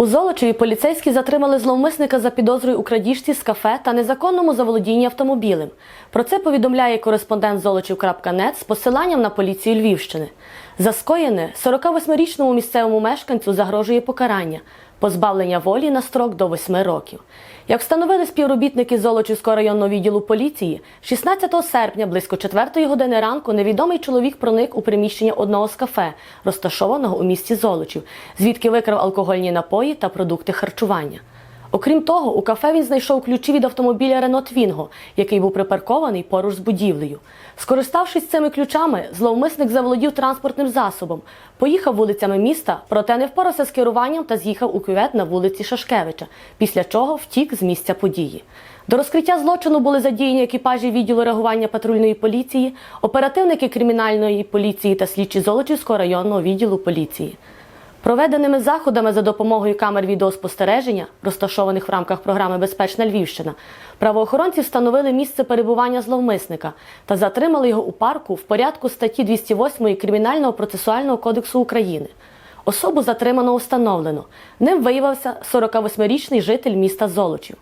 У Золочеві поліцейські затримали зловмисника за підозрою у крадіжці з кафе та незаконному заволодінні автомобілем. Про це повідомляє кореспондент Золочів.нет з посиланням на поліцію Львівщини. За скоєне 48-річному місцевому мешканцю загрожує покарання позбавлення волі на строк до 8 років. Як встановили співробітники Золочівського районного відділу поліції, 16 серпня близько 4 години ранку невідомий чоловік проник у приміщення одного з кафе, розташованого у місті Золочів, звідки викрав алкогольні напої та продукти харчування. Окрім того, у кафе він знайшов ключі від автомобіля Рено Твінго, який був припаркований поруч з будівлею. Скориставшись цими ключами, зловмисник заволодів транспортним засобом, поїхав вулицями міста, проте не впорався з керуванням та з'їхав у кювет на вулиці Шашкевича, після чого втік з місця події. До розкриття злочину були задіяні екіпажі відділу реагування патрульної поліції, оперативники кримінальної поліції та слідчі Золочівського районного відділу поліції. Проведеними заходами за допомогою камер відеоспостереження, розташованих в рамках програми Безпечна Львівщина, правоохоронці встановили місце перебування зловмисника та затримали його у парку в порядку статті 208 Кримінального процесуального кодексу України. Особу затримано установлено. Ним виявився 48-річний житель міста Золочів.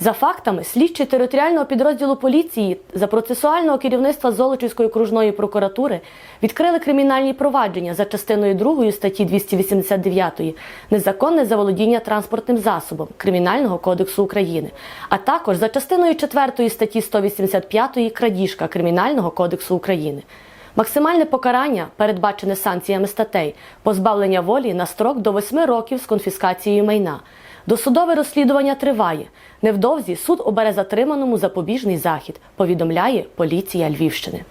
За фактами, слідчі територіального підрозділу поліції за процесуального керівництва Золочівської окружної прокуратури відкрили кримінальні провадження за частиною 2 статті 289 незаконне заволодіння транспортним засобом Кримінального кодексу України, а також за частиною 4 статті 185 крадіжка Кримінального кодексу України. Максимальне покарання, передбачене санкціями статей, позбавлення волі на строк до 8 років з конфіскацією майна. Досудове розслідування триває. Невдовзі суд обере затриманому запобіжний захід, повідомляє поліція Львівщини.